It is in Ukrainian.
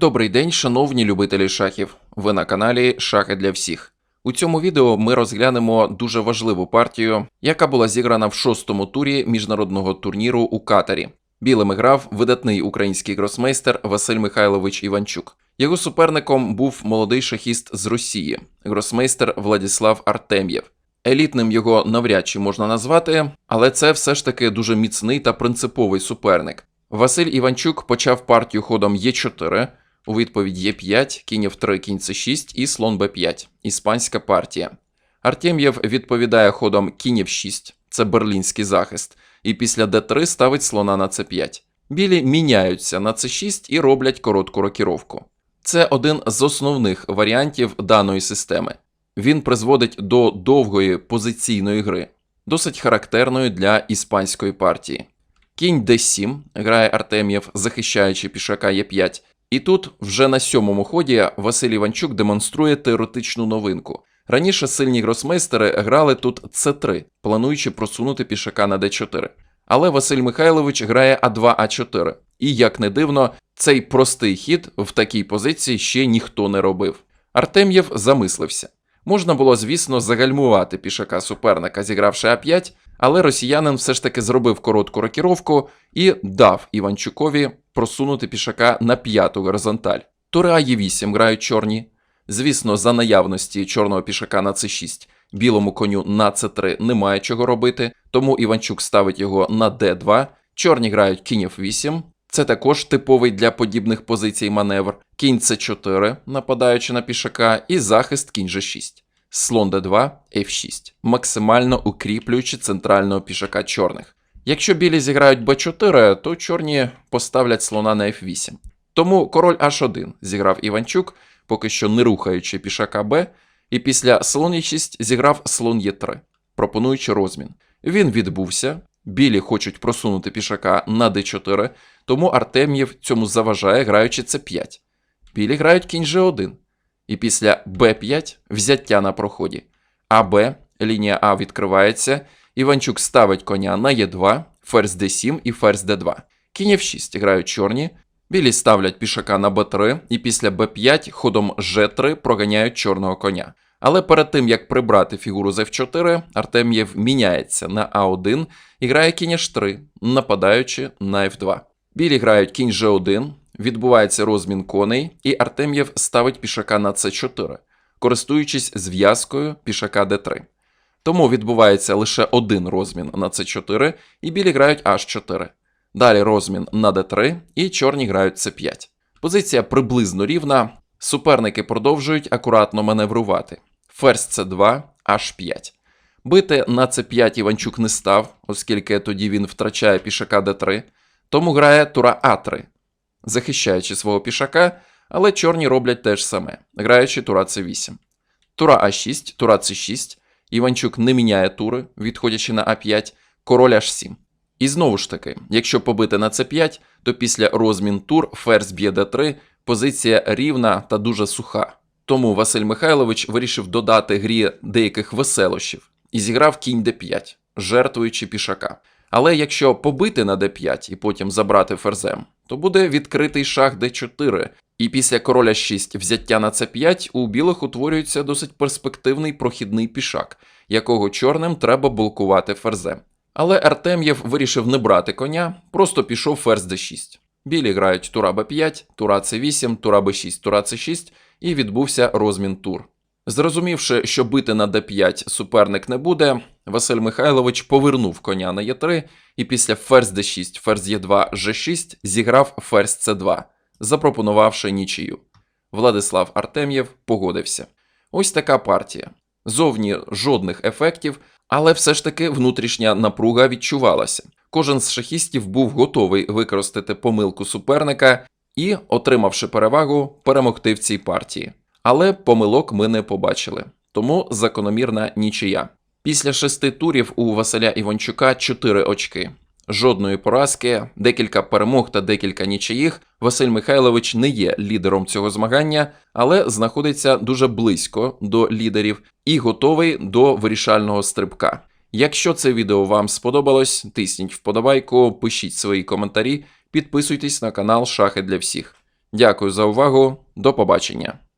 Добрий день, шановні любителі шахів. Ви на каналі Шахи для всіх. У цьому відео ми розглянемо дуже важливу партію, яка була зіграна в шостому турі міжнародного турніру у Катарі. Білими грав видатний український гросмейстер Василь Михайлович Іванчук. Його суперником був молодий шахіст з Росії, гросмейстер Владіслав Артем'єв. Елітним його навряд чи можна назвати, але це все ж таки дуже міцний та принциповий суперник. Василь Іванчук почав партію ходом Е4, у відповідь Е5, кінь F3, кінь С6 і слон Б5. Іспанська партія. Артем'єв відповідає ходом кінь F6, це берлінський захист, і після Д3 ставить слона на С5. Білі міняються на С6 і роблять коротку рокіровку. Це один з основних варіантів даної системи. Він призводить до довгої позиційної гри, досить характерної для іспанської партії. Кінь d7 грає Артем'єв, захищаючи пішака Е5. І тут, вже на сьомому ході, Василь Іванчук демонструє теоретичну новинку. Раніше сильні гросмейстери грали тут С3, плануючи просунути пішака на d4. Але Василь Михайлович грає А2А4. І, як не дивно, цей простий хід в такій позиції ще ніхто не робив. Артем'єв замислився. Можна було, звісно, загальмувати пішака суперника, зігравши А5, але росіянин все ж таки зробив коротку рокіровку і дав Іванчукові просунути пішака на п'яту горизонталь. Тура Е8 грають чорні. Звісно, за наявності чорного пішака на С6 білому коню на С3 немає чого робити, тому Іванчук ставить його на Д2. Чорні грають кінь F8. Це також типовий для подібних позицій маневр. Кінь С4, нападаючи на пішака, і захист кінь G6. Слон d2, f6, максимально укріплюючи центрального пішака чорних. Якщо білі зіграють b4, то чорні поставлять слона на f8. Тому король h1 зіграв Іванчук, поки що не рухаючи пішака b, і після слон e6 зіграв слон e3, пропонуючи розмін. Він відбувся, білі хочуть просунути пішака на d4, тому Артем'єв цьому заважає, граючи c5. Білі грають кінь g1. І після Б5 взяття на проході. АБ, лінія А відкривається, Іванчук ставить коня на Е2, ферзь Д7 і ферзь Д2. Кінь F6 грають чорні, білі ставлять пішака на Б3 і після Б5 ходом Ж3 проганяють чорного коня. Але перед тим як прибрати фігуру з F4, Артем'єв міняється на А1 і грає кінь H3, нападаючи на F2. Білі грають кінь G1, відбувається розмін коней, і Артем'єв ставить пішака на С4, користуючись зв'язкою пішака Д3. Тому відбувається лише один розмін на С4, і білі грають H4. Далі розмін на Д3, і чорні грають С5. Позиція приблизно рівна. Суперники продовжують акуратно маневрувати. Ферзь С2, H5. Бити на С5 Іванчук не став, оскільки тоді він втрачає пішака Д3, тому грає тура А3 захищаючи свого пішака, але чорні роблять те ж саме, граючи тура С8. Тура А6, тура С6, Іванчук не міняє тури, відходячи на А5, король H7. І знову ж таки, якщо побити на С5, то після розмін тур ферзь б'є Д3, позиція рівна та дуже суха. Тому Василь Михайлович вирішив додати грі деяких веселощів і зіграв кінь Д5, жертвуючи пішака. Але якщо побити на d5 і потім забрати ферзем, то буде відкритий шах d4, і після короля 6 взяття на c5 у білих утворюється досить перспективний прохідний пішак, якого чорним треба блокувати ферзем. Але Артем'єв вирішив не брати коня, просто пішов ферзь d6. Білі грають тура b5, тура c8, тура b6, тура c6, і відбувся розмін тур. Зрозумівши, що бити на d5 суперник не буде, Василь Михайлович повернув коня на Е3 і після ферзь d6, ферзь Е2, G6 зіграв ферзь С2, запропонувавши нічию. Владислав Артем'єв погодився. Ось така партія. Зовні жодних ефектів, але все ж таки внутрішня напруга відчувалася. Кожен з шахістів був готовий використати помилку суперника і, отримавши перевагу, перемогти в цій партії. Але помилок ми не побачили, тому закономірна нічия. Після шести турів у Василя Іванчука 4 очки. Жодної поразки, декілька перемог та декілька нічиїх. Василь Михайлович не є лідером цього змагання, але знаходиться дуже близько до лідерів і готовий до вирішального стрибка. Якщо це відео вам сподобалось, тисніть вподобайку, пишіть свої коментарі, підписуйтесь на канал Шахи для всіх. Дякую за увагу. До побачення.